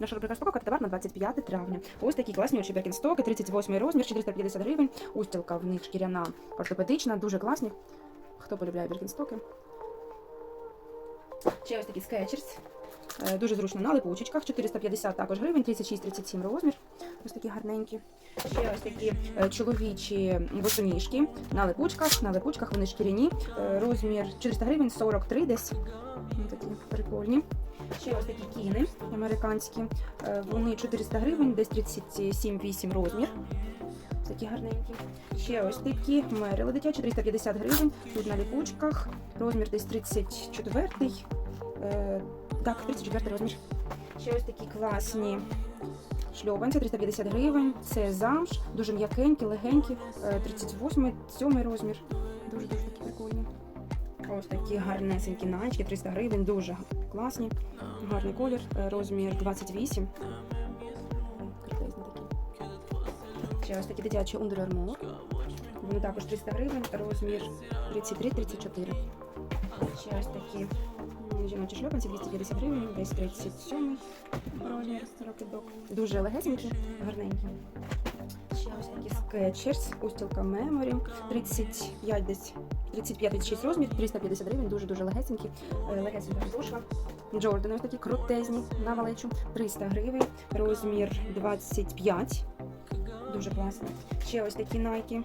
Наша рубрика розпаковка товар на 25 травня. Ось такі класні очі Беркінстоки, 38 розмір, 450 гривень. Устілка в них шкіряна ортопедична, дуже класні. Хто полюбляє Беркінстоки? Ще ось такі скетчерс. Е, Дуже зручно на липучечках, 450 також гривень, 36-37 розмір. Ось такі гарненькі. Ще ось такі е, чоловічі босоніжки на липучках, на липучках вони шкіряні. Е, Розмір 400 гривень, 43 десь. Такі прикольні. Ще ось такі кіни американські. Е, Вони 400 гривень, десь 37-8 розмір. Такі гарненькі. Ще ось такі мерили дитячі, 350 гривень. Тут на ліпучках. Розмір десь 34. Е, так, 34 розмір. Ще ось такі класні шльопанці, 350 гривень. Це замш, дуже м'якенькі, легенькі. Е, 38 7 розмір. Дуже-дуже такі прикольні. Ось такі гарнесенькі начки, 300 гривень, дуже класні. Гарний колір, е, розмір 28. Крутезні такі. Ще ось такі дитячі Under Armour. Вони також 300 гривень, розмір 33-34. Ще ось такі жіночі шльопанці 250 гривень, десь 37 розмір рокеток. Дуже легесенькі, гарненькі. Ще ось такі скетчерс, устілка Memory, 35 десь 35-36 розмір, 350 гривень, дуже-дуже легесенькі, е, легесенька підошва. Джордани ось такі крутезні на малечу, 300 гривень, розмір 25, дуже класно. Ще ось такі Nike,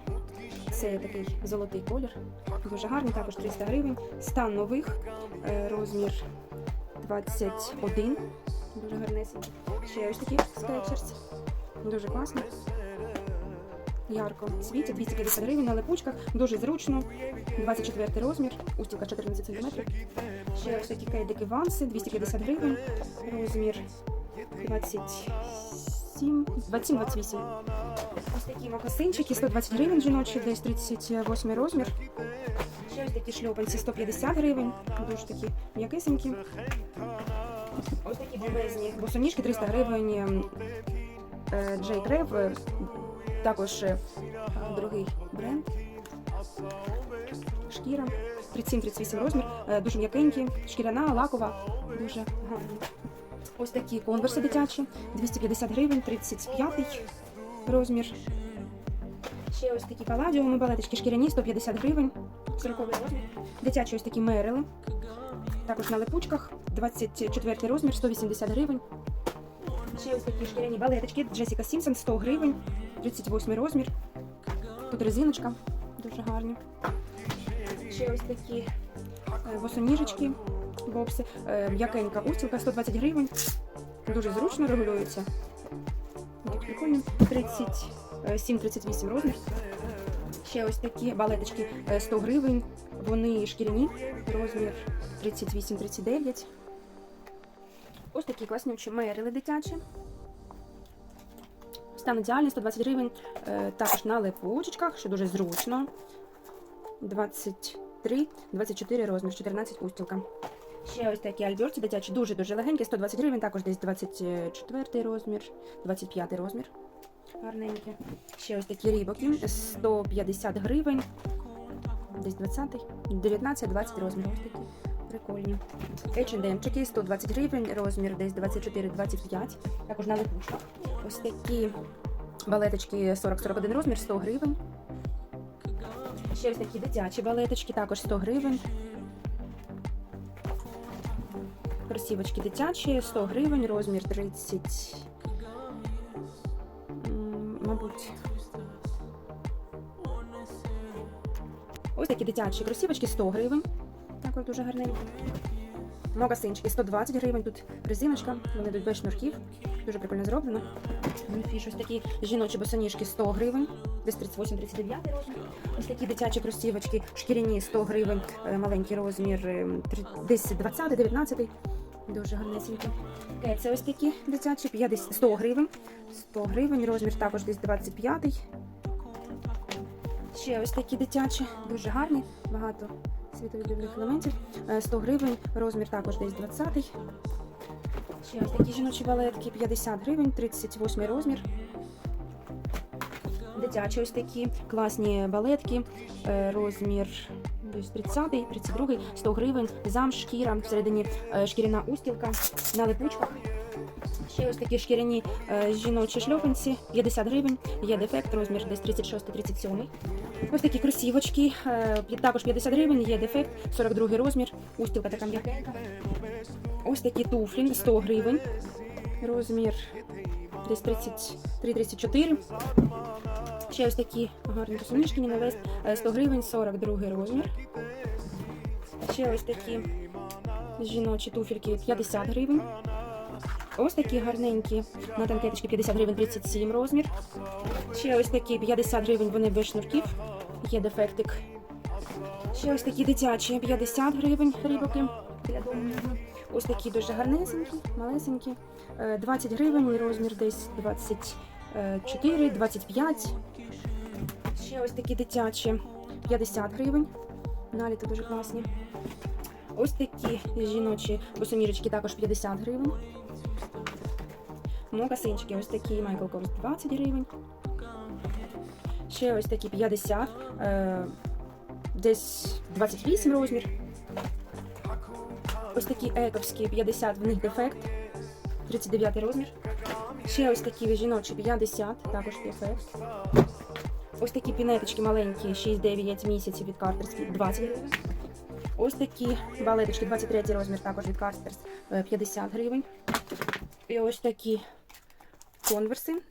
це такий золотий колір, дуже гарний, також 300 гривень. Стан нових, е, розмір 21, дуже гарнесенький. Ще ось такі скетчерс, дуже класні. Ярко світять 250 гривень на липучках, дуже зручно. 24 розмір, устілка 14 см. Ще ось такі кейдики ванси, 250 гривень, розмір 27, 27-28. Такі макасинчики, 120 гривень жіночі, десь 38 розмір. Ще ось такі шльопанці, 150 гривень, дуже такі м'якисенькі. Ось такі бомбезні босоніжки, 300 гривень. ем, е, Джей Крев, е, також е, другий бренд. Шкіра 37-38 розмір, дуже м'якенькі, шкіряна, лакова, дуже гарні. Ось такі конверси дитячі, 250 гривень, 35 розмір. Ще ось такі паладіуми, балеточки шкіряні, 150 гривень, 40 розмір. Дитячі ось такі мерили, також на липучках, 24 розмір, 180 гривень. Ще ось такі шкіряні балеточки, Джесіка Сімпсон, 100 гривень, 38 розмір. Тут резиночка, дуже гарні. Ще ось такі е, босоніжечки, бобси, е, м'якенька устілка, 120 гривень. Дуже зручно регулюється. Такі прикольні. 37-38 розмір. Ще ось такі балеточки е, 100 гривень. Вони шкіряні, розмір 38-39. Ось такі класні очі мерили дитячі. Стан ідеальний, 120 гривень. Е, також на липучечках, що дуже зручно. 23, 24 розмір, 14 устілка. Ще ось такі альберті дитячі, дуже-дуже легенькі, 120 гривень, також десь 24 розмір, 25 розмір. Гарненькі. Ще ось такі рібоки, 150 гривень, десь 20, 19-20 розмір. Ось такі прикольні. H&M-чики, 120 гривень, розмір десь 24-25, також на липучках. Ось такі балеточки 40-41 розмір, 100 гривень. Ще ось такі дитячі балеточки, також 100 гривень. Кросівочки дитячі, 100 гривень, розмір 30. Мабуть. Ось такі дитячі кросівочки 100 гривень. Також дуже гарненькі. Мокасинчики 120 гривень. Тут резиночка, вони йдуть без шнурків. Дуже прикольно зроблено. Фіш, ось такі жіночі босоніжки 100 гривень, десь 38-39 розмір. Ось такі дитячі кросівочки, шкіряні 100 гривень, е, маленький розмір, е, десь 20-19. Дуже гарнесенькі. Е, Це ось такі дитячі, 50, 100 гривень. 100 гривень, розмір також десь 25. Ще ось такі дитячі, дуже гарні, багато світовідбивних елементів. Е, 100 гривень, розмір також десь 20. Ще такі жіночі балетки 50 гривень, 38 розмір. Дитячі ось такі класні балетки, е, розмір десь 30, 32, 100 гривень, замш, шкіра, всередині е, шкіряна устілка на липучках. Ще ось такі шкіряні е, жіночі шльопанці, 50 гривень, є дефект, розмір десь 36-37. Ось такі кросівочки, е, також 50 гривень, є дефект, 42 розмір, устілка така м'якенька. Ось такі туфлі, 100 гривень, розмір десь 33-34. Ще ось такі гарні сумішки на вест, е, 100 гривень, 42 розмір. Ще ось такі жіночі туфельки 50 гривень. Ось такі гарненькі на танкеточки 50 гривень 37 розмір. Ще ось такі 50 гривень, вони без шнурків. Є дефектик. Ще ось такі дитячі 50 гривень рибоки. Ось такі дуже гарнесенькі, малесенькі. Е, 20 гривень, розмір десь 24, 25. Ще ось такі дитячі 50 гривень. Наліто дуже класні. Ось такі жіночі босонірочки також 50 гривень. Мокасинчики, ось такі Michael Kors 20 гривень. Ще ось такі 50, е, десь 28 розмір. Ось такі ековські 50, в них дефект, 39 розмір. Ще ось такі жіночі 50, також дефект. Ось такі пінеточки маленькі, 6-9 місяців від Картерські, 20 гривень. Ось такі балеточки, 23 розмір, також від е, 50 гривень. І ось такі конверси.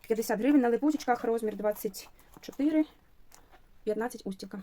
50 гривень на липучечках, розмір 24, 15 устілка.